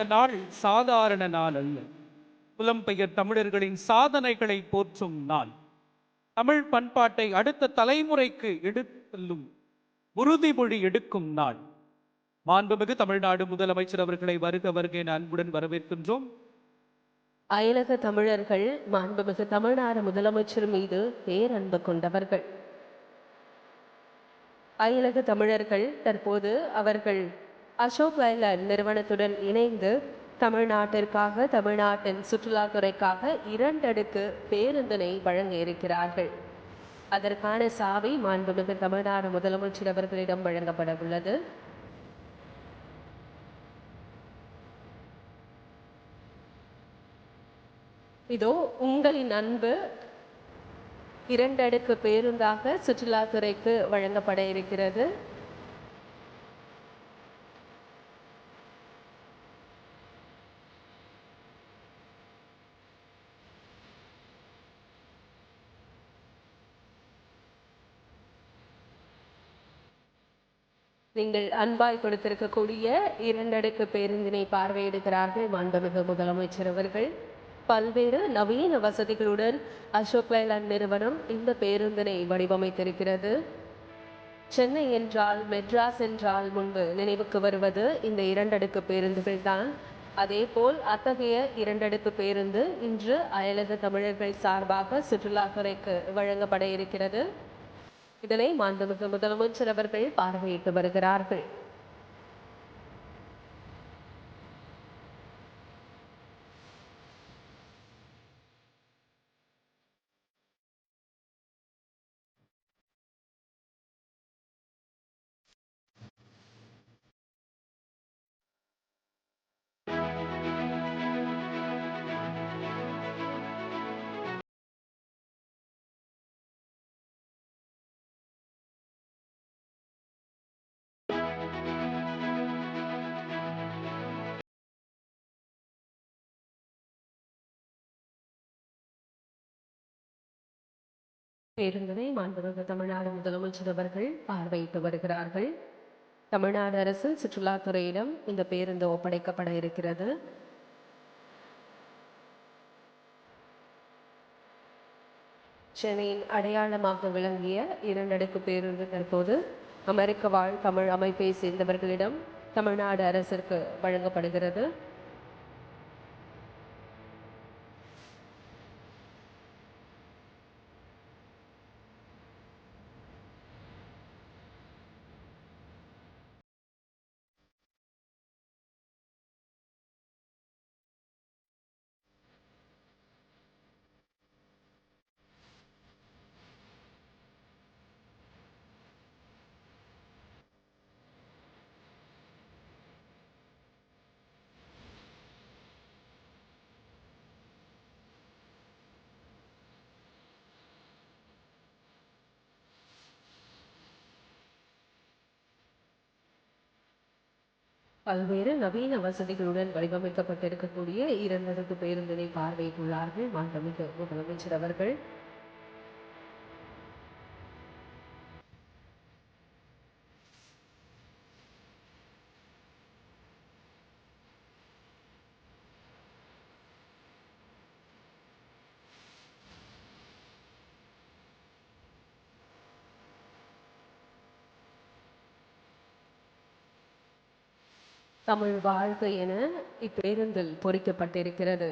இந்த நாள் சாதாரண நாள் அல்ல. புலம்பெயர் தமிழர்களின் சாதனைகளை போற்றும் நாள். தமிழ் பண்பாட்டை அடுத்த தலைமுறைக்கு எடுத்துள்ளும் உறுதிமொழி எடுக்கும் நாள். மாண்புமிகு தமிழ்நாடு முதலமைச்சர் அவர்களை வருக வருக என அன்புடன் வரவேற்கின்றோம். அயலக தமிழர்கள் மாண்புமிகு தமிழ்நாடு முதலமைச்சர் மீது பேரன்பு கொண்டவர்கள். அயலக தமிழர்கள் தற்போது அவர்கள் அசோக் லைலாண்ட் நிறுவனத்துடன் இணைந்து தமிழ்நாட்டிற்காக தமிழ்நாட்டின் சுற்றுலாத்துறைக்காக இரண்டடுக்கு பேருந்தினை வழங்க இருக்கிறார்கள் அதற்கான சாவி மாண்புமிகு தமிழ்நாடு முதலமைச்சர் அவர்களிடம் வழங்கப்பட உள்ளது இதோ உங்களின் அன்பு இரண்டடுக்கு பேருந்தாக சுற்றுலாத்துறைக்கு வழங்கப்பட இருக்கிறது. நீங்கள் அன்பாய் கொடுத்திருக்கக்கூடிய இரண்டடுக்கு பேருந்தினை பார்வையிடுகிறார்கள் மாண்புமிகு முதலமைச்சர் அவர்கள். பல்வேறு நவீன வசதிகளுடன் அசோக் லைலாண்ட் நிறுவனம் இந்த பேருந்தினை வடிவமைத்திருக்கிறது. சென்னை என்றால் மெட்ராஸ் என்றால் முன்பு நினைவுக்கு வருவது இந்த இரண்டடுக்கு பேருந்துகள் தான். அதேபோல் அத்தகைய இரண்டடுக்கு பேருந்து இன்று அயலக தமிழர்கள் சார்பாக சுற்றுலாத்துறைக்கு வழங்கப்பட இருக்கிறது. இதனை மாண்புமிகு முதலமைச்சர் அவர்கள் பார்வையிட்டு வருகிறார்கள். பேருந்தினை மாண்புமிகு தமிழ்நாடு முதலமைச்சர் அவர்கள் பார்வையிட்டு வருகிறார்கள். தமிழ்நாடு அரசு சுற்றுலாத்துறையிடம் இந்த பேருந்து ஒப்படைக்கப்பட இருக்கிறது. சென்னையின் அடையாளமாக விளங்கிய இரண்டடுக்கு பேருந்து தற்போது அமெரிக்க வாழ் தமிழ் அமைப்பை சேர்ந்தவர்களிடம் தமிழ்நாடு அரசிற்கு வழங்கப்படுகிறது. பல்வேறு நவீன வசதிகளுடன் வடிவமைக்கப்பட்டிருக்கக்கூடிய இரண்டடுக்கு பேருந்தினை பார்வையிட்டுள்ளார்கள் மாண்புமிகு முதலமைச்சர் அவர்கள். தமிழ் வாழ்க என இப்பேருந்தில் பொறிக்கப்பட்டிருக்கிறது.